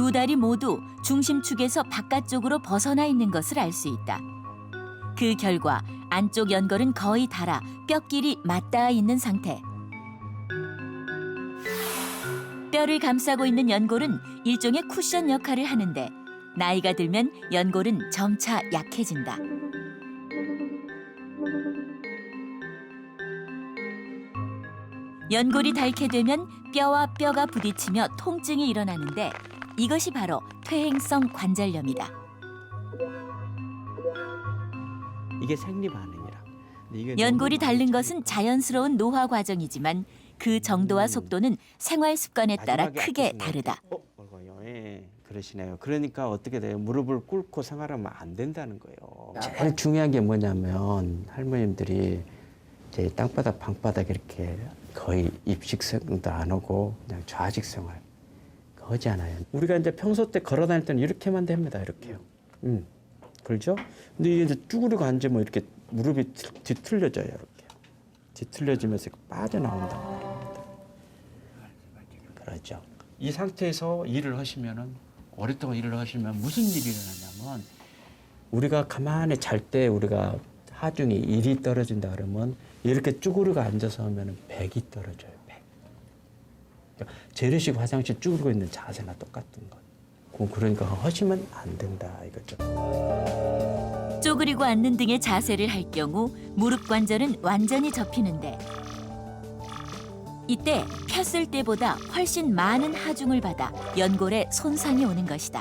두 다리 모두 중심축에서 바깥쪽으로 벗어나 있는 것을 알 수 있다. 그 결과 안쪽 연골은 거의 닳아 뼈끼리 맞닿아 있는 상태. 뼈를 감싸고 있는 연골은 일종의 쿠션 역할을 하는데 나이가 들면 연골은 점차 약해진다. 연골이 닳게 되면 뼈와 뼈가 부딪히며 통증이 일어나는데 이것이 바로 퇴행성 관절염이다. 이게 생리 반응이라. 근데 이게 연골이 너무 것은 자연스러운 노화 과정이지만 그 정도와 음. 속도는 생활 습관에 따라 마지막에 크게 아프신 것 다르다. 같아요. 어. 예. 그러시네요. 그러니까 어떻게 돼요? 무릎을 꿇고 생활하면 안 된다는 거예요. 제일 중요한 게 뭐냐면 할머님들이 제 땅바닥 방바닥 이렇게 거의 입식 생도 안 하고 그냥 좌식 생활 거지 않아요. 우리가 이제 평소 때 걸어 다닐 때는 이렇게만 됩니다. 이렇게요. 음. 그렇죠? 근데 이게 이제 쭈그리고 앉으면 이렇게 무릎이 뒤- 뒤틀려져요. 이렇게. 뒤틀려지면서 빠져나온다고 합니다. 그렇죠. 이 상태에서 일을 하시면은 오랫동안 일을 하시면 무슨 일이 일어나냐면 우리가 가만히 잘 때 우리가 하중이 일이 떨어진다 그러면 이렇게 쭈그리고 앉아서 하면은 백이 떨어져요. 백. 그러니까 재래식 화장실 쭈그리고 있는 자세나 똑같은 거. 그- 그러니까 하시면 안 된다 이거죠. 쪼그리고 앉는 등의 자세를 할 경우 무릎 관절은 완전히 접히는데 이때 폈을 때보다 훨씬 많은 하중을 받아 연골에 손상이 오는 것이다.